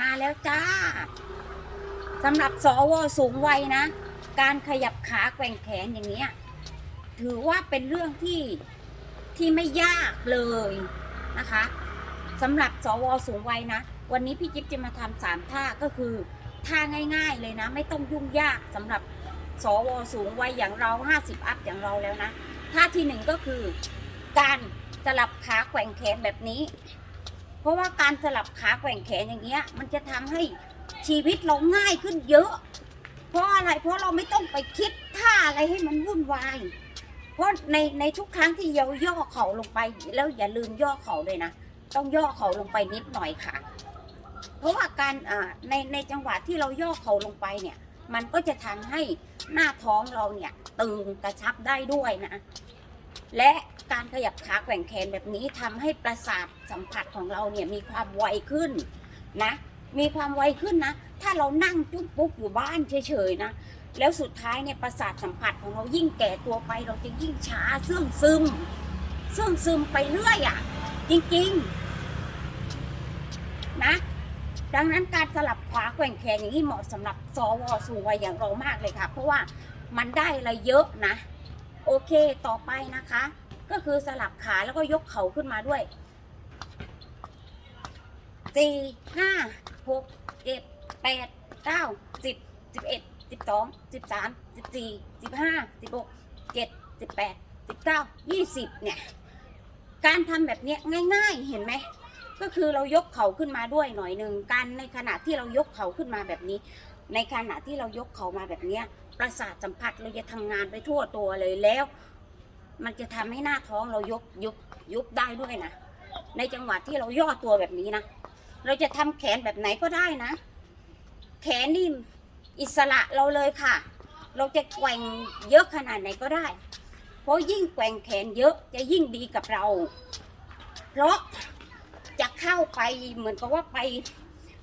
มาแล้วจ้าสำหรับสวสูงวัยนะ การขยับขาแกว่งแขนอย่างเนี้ย ถือว่าเป็นเรื่องที่ที่ไม่ยากเลยนะคะสำหรับสวสูงวัยนะ วันนี้พี่จิ๊บจะมาทำสามท่าก็คือท่าง่าย ๆ เลยนะ ไม่ต้องยุ่งยากสำหรับสวสูงวัยอย่างเรา 50 อัพอย่างเราแล้วนะท่าที่หนึ่งก็คือ การสลับขาแกว่งแขนแบบนี้ ราะว่าการสลับขาแกว่งแขนอย่างเงี้ย มันจะทำให้ชีวิตเราง่ายขึ้นเยอะ เพราะอะไรเพราะเราไม่ต้องไปคิดท่าอะไรให้มันวุ่นวาย เพราะในในทุกครั้งที่เราย่อเข่าลงไป แล้วอย่าลืมย่อเข่าเลยนะต้องย่อเข่าลงไปนิดหน่อยค่ะ เพราะว่าการในในจังหวะที่เราย่อเข่าลงไปเนี่ย มันก็จะทำให้หน้าท้องเราเนี่ยตึงกระชับได้ด้วยนะ และการขยับขาแกว่งแขนแบบนี้ทำให้ประสาทสัมผัสของเราเนี่ยมีความไวขึ้นนะมีความไวขึ้นนะ ถ้าเรานั่งจุ๊บปุ๊บอยู่บ้านเฉยๆนะ แล้วสุดท้ายเนี่ยประสาทสัมผัสของเรายิ่งแก่ตัวไป เราจะยิ่งช้าเสื่องซึมเสื่องซึมไปเรื่อยอะ่ะ จริงๆนะ ดังนั้นการสลับขวาแกว่งแขนอย่างนี้เหมาะสำหรับสวสูงวัยอย่างเรามากเลยค่ะ เพราะว่ามันได้อะไรเยอะนะ โอเคต่อไปนะคะ ก็คือสลับขาแล้วก็ยกเข่าขึ้นมาด้วยสี่ห้าหกเจ็ดแปดเก้าสิบสิบเอ็ดสิบสองสิบสามสิบสี่สิบห้าสิบหกเจ็ดสิบแปดสิบเก้ายี่สิบเนี่ย การทำแบบเนี้ยง่าย ๆ เห็นไหมก็คือเรายกเข่าขึ้นมาด้วยหน่อยหนึ่งการในขณะที่เรายกเข่าขึ้นมาแบบนี้ ในขณะที่เรายกเข่ามาแบบเนี้ย ประสาทสัมผัสเราจะทำงานไปทั่วตัวเลยแล้ว มันจะทำให้หน้าท้องเรายกยุบยุบได้ด้วยนะในจังหวะที่เราย่อตัวแบบนี้นะเราจะทำแขนแบบไหนก็ได้นะ แขนนี่อิสระเราเลยค่ะ เราจะแกว่งเยอะขนาดไหนก็ได้ เพราะยิ่งแกว่งแขนเยอะจะยิ่งดีกับเรา เพราะจะเข้าไปเหมือนกับว่าไป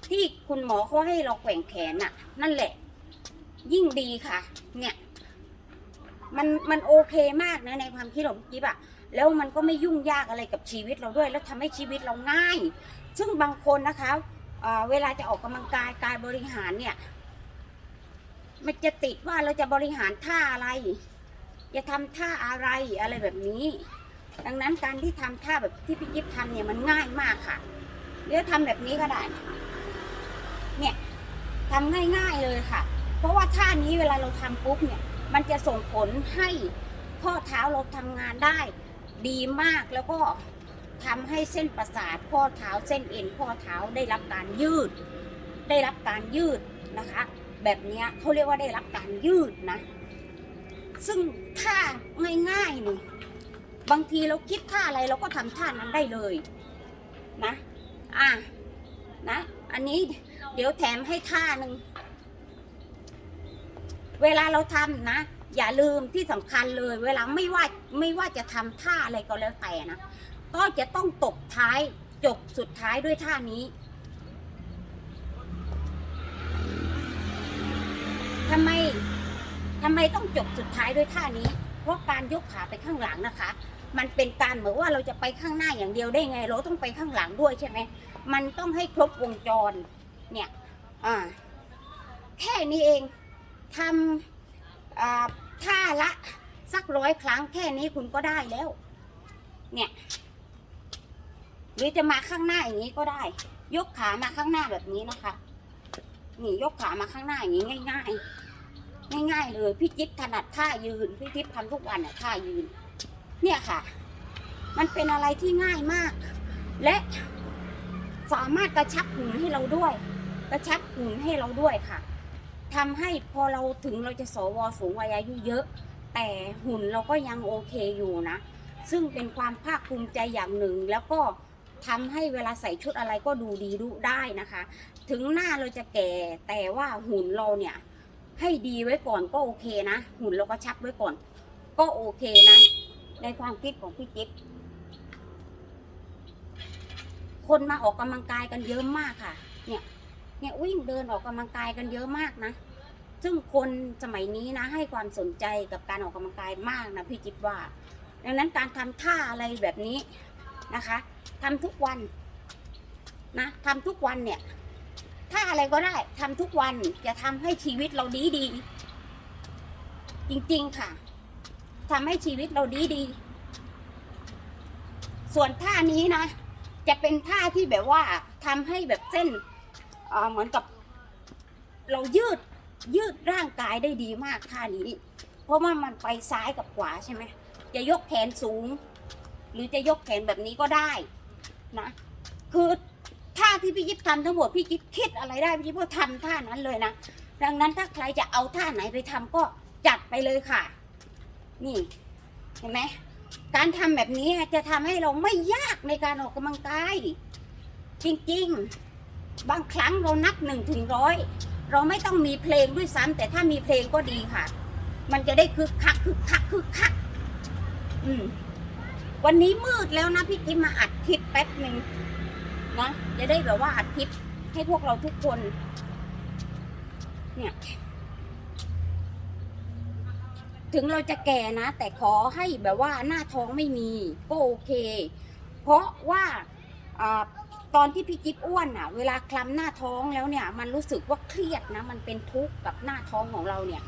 ที่คุณหมอเขาให้เราแกว่งแขนน่ะ นั่นแหละ ยิ่งดีค่ะ เนี่ย มันมันโอเคมากนะในความคิดของพี่จิ๊บอะแล้วมันก็ไม่ยุ่งยากอะไรกับชีวิตเราด้วย แล้วทำให้ชีวิตเราง่าย ซึ่งบางคนนะคะเเวลาจะออกกำลังกายกายบริหารเนี่ย มันจะติดว่าเราจะบริหารท่าอะไร จะทำท่าอะไรอะไรแบบนี้ ดังนั้นการที่ทำท่าแบบที่พี่จิ๊บทำเนี่ยมันง่ายมากค่ะเดี๋ยวทำแบบนี้ก็ได้ เนี่ยทำง่ายๆเลยค่ะ เพราะว่าท่านี้เวลาเราทำปุ๊บเนี่ย มันจะส่งผลให้ข้อเท้าเราทำงานได้ดีมากแล้วก็ทำให้เส้นประสาทข้อเท้าเส้นเอ็นข้อเท้าได้รับการยืด ได้รับการยืดนะคะ แบบนี้เขาเรียกว่าได้รับการยืดนะ ซึ่งท่าง่ายๆนี่บางทีเราคิดท่าอะไรเราก็ทำท่านั้นได้เลยนะอะนะ อันนี้เดี๋ยวแถมให้ท่าหนึ่ง เวลาเราทำนะ อย่าลืมที่สำคัญเลย เวลาไม่ว่าไม่ว่าจะทำท่าอะไรก็แล้วแต่นะ ก็จะต้องตบท้ายจบสุดท้ายด้วยท่านี้ทำไมทำไมต้องจบสุดท้ายด้วยท่านี้ เพราะการยกขาไปข้างหลังนะคะ มันเป็นการเหมือนว่าเราจะไปข้างหน้าอย่างเดียวได้ไง เราต้องไปข้างหลังด้วยใช่ไหมมันต้องให้ครบวงจร เนี่ย อ่า แค่นี้เอง ทำท่าละสักร้อยครั้งแค่นี้คุณก็ได้แล้ว เนี่ย หรือจะมาข้างหน้าอย่างนี้ก็ได้ ยกขามาข้างหน้าแบบนี้นะคะ นี่ยกขามาข้างหน้าอย่างนี้ง่าย ๆ ง่าย ๆ เลยพี่จิ๊บถนัดท่ายืนพี่จิ๊บทำทุกวันอะท่ายืน เนี่ยค่ะ มันเป็นอะไรที่ง่ายมาก และสามารถกระชับหุ่นให้เราด้วย กระชับหุ่นให้เราด้วยค่ะ ทำให้พอเราถึงเราจะสวสูงวัยอายุเยอะ แต่หุ่นเราก็ยังโอเคอยู่นะ ซึ่งเป็นความภาคภูมิใจอย่างหนึ่ง แล้วก็ทำให้เวลาใส่ชุดอะไรก็ดูดีดูได้นะคะ ถึงหน้าเราจะแก่แต่ว่าหุ่นเราเนี่ยให้ดีไว้ก่อนก็โอเคนะ หุ่นเราก็ชับไว้ก่อน ก็โอเคนะ ในความคิดของพี่จิ๊บคนมาออกกำลังกายกันเยอะมากค่ะ เนี่ย เนี่ยวิ่งเดินออกกำลังกายกันเยอะมากนะ ซึ่งคนสมัยนี้นะ ให้ความสนใจกับการออกกำลังกายมากนะพี่จิ๊บว่า ดังนั้นการทำท่าอะไรแบบนี้นะคะทำทุกวันนะทำทุกวันเนี่ยถ้าอะไรก็ได้ทำทุกวันจะทำให้ชีวิตเราดีดี จริงๆค่ะทำให้ชีวิตเราดีดี ส่วนท่านี้นะ จะเป็นท่าที่แบบว่าทำให้แบบเส้น เหมือนกับเรายืดยืดร่างกายได้ดีมากท่านี้ เพราะว่ามันไปซ้ายกับขวาใช่ไหมจะยกแขนสูง หรือจะยกแขนแบบนี้ก็ได้นะคือท่าที่พี่ยิบทำทั้งหมดพี่ยิบคิดอะไรได้พี่ยิบก็ทำท่านั้นเลยนะดังนั้นถ้าใครจะเอาท่าไหนไปทำก็จัดไปเลยค่ะ นี่เห็นไหมการทำแบบนี้จะทำให้เราไม่ยากในการออกกำลังกายจริงๆ บางครั้งเรานับหนึ่งถึงร้อยเราไม่ต้องมีเพลงด้วยซ้ำแต่ถ้ามีเพลงก็ดีค่ะ มันจะได้คึกคักคึกคักคึกคัก อืม วันนี้มืดแล้วนะพี่กิ๊มมาอัดคลิปแป๊บหนึ่งนะจะได้แบบว่าอัดคลิปให้พวกเราทุกคน เนี่ย ถึงเราจะแก่นะ แต่ขอให้แบบว่าหน้าท้องไม่มีก็โอเค เพราะว่าอ่า ตอนที่พี่จิ๊บอ้วนอะ เวลาคลำหน้าท้องแล้วเนี่ย มันรู้สึกว่าเครียดนะ มันเป็นทุกข์กับหน้าท้องของเราเนี่ย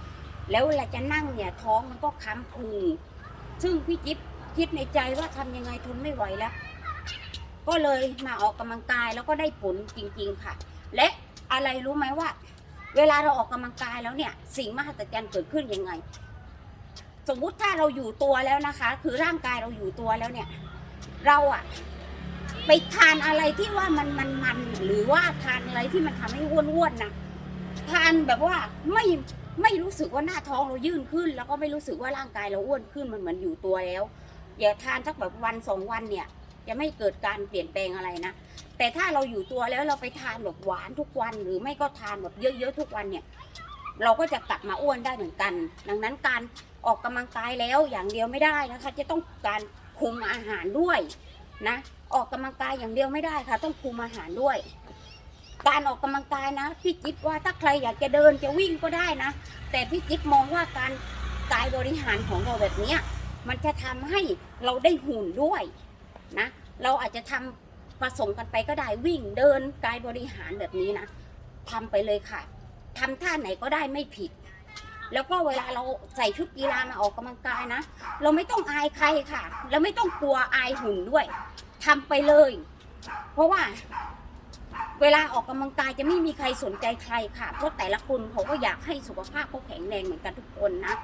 แล้วเวลาจะนั่งเนี่ยท้องมันก็ค้ำพุงซึ่งพี่จิ๊บคิดในใจว่าทำยังไงทนไม่ไหวแล้ว ก็เลยมาออกกำลังกายแล้วก็ได้ผลจริง ๆค่ะ และอะไรรู้ไหมว่า เวลาเราออกกำลังกายแล้วเนี่ย สิ่งมหัศจรรย์เกิดขึ้นยังไง สมมุติถ้าเราอยู่ตัวแล้วนะคะ คือร่างกายเราอยู่ตัวแล้วเนี่ย เราอะ ไปทานอะไรที่ว่ามันมันมันหรือว่าทานอะไรที่มันทำให้อ้วนๆนะทานแบบว่าไม่ไม่รู้สึกว่าหน้าท้องเรายื่นขึ้น แล้วก็ไม่รู้สึกว่าร่างกายเราอ้วนขึ้นมันเหมือนอยู่ตัวแล้ว อย่าทานสักแบบวันสองวันเนี่ยจะไม่เกิดการเปลี่ยนแปลงอะไรนะ แต่ถ้าเราอยู่ตัวแล้วเราไปทานแบบหวานทุกวัน หรือไม่ก็ทานแบบเยอะๆทุกวันเนี่ยเราก็จะกลับมาอ้วนได้เหมือนกัน ดังนั้นการออกกำลังกายแล้วอย่างเดียวไม่ได้นะคะ จะต้องการคุมอาหารด้วยนะออกกำลังกายอย่างเดียวไม่ได้ค่ะ ต้องคุมอาหารด้วย การออกกำลังกายนะพี่จิ๊บว่าถ้าใครอยากจะเดินจะวิ่งก็ได้นะ แต่พี่จิ๊บมองว่าการกายบริหารของเราแบบเนี้ยมันจะทำให้เราได้หุ่นด้วยนะเราอาจจะทำผสมกันไปก็ได้วิ่งเดินกายบริหารแบบนี้นะทำไปเลยค่ะทำท่าไหนก็ได้ไม่ผิด แล้วก็เวลาเราใส่ชุดกีฬามาออกกำลังกายนะ เราไม่ต้องอายใครค่ะเราไม่ต้องกลัวอายหุ่นด้วย ทำไปเลย เพราะว่า เวลาออกกำลังกายจะไม่มีใครสนใจใครค่ะ เพราะแต่ละคนเขาก็อยากให้สุขภาพเขาแข็งแรงเหมือนกันทุกคนนะ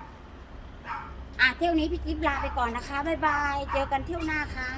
อะเที่ยวนี้พี่จิ๊บลาไปก่อนนะคะบ๊ายบาย เจอกันเที่ยวหน้าค่ะ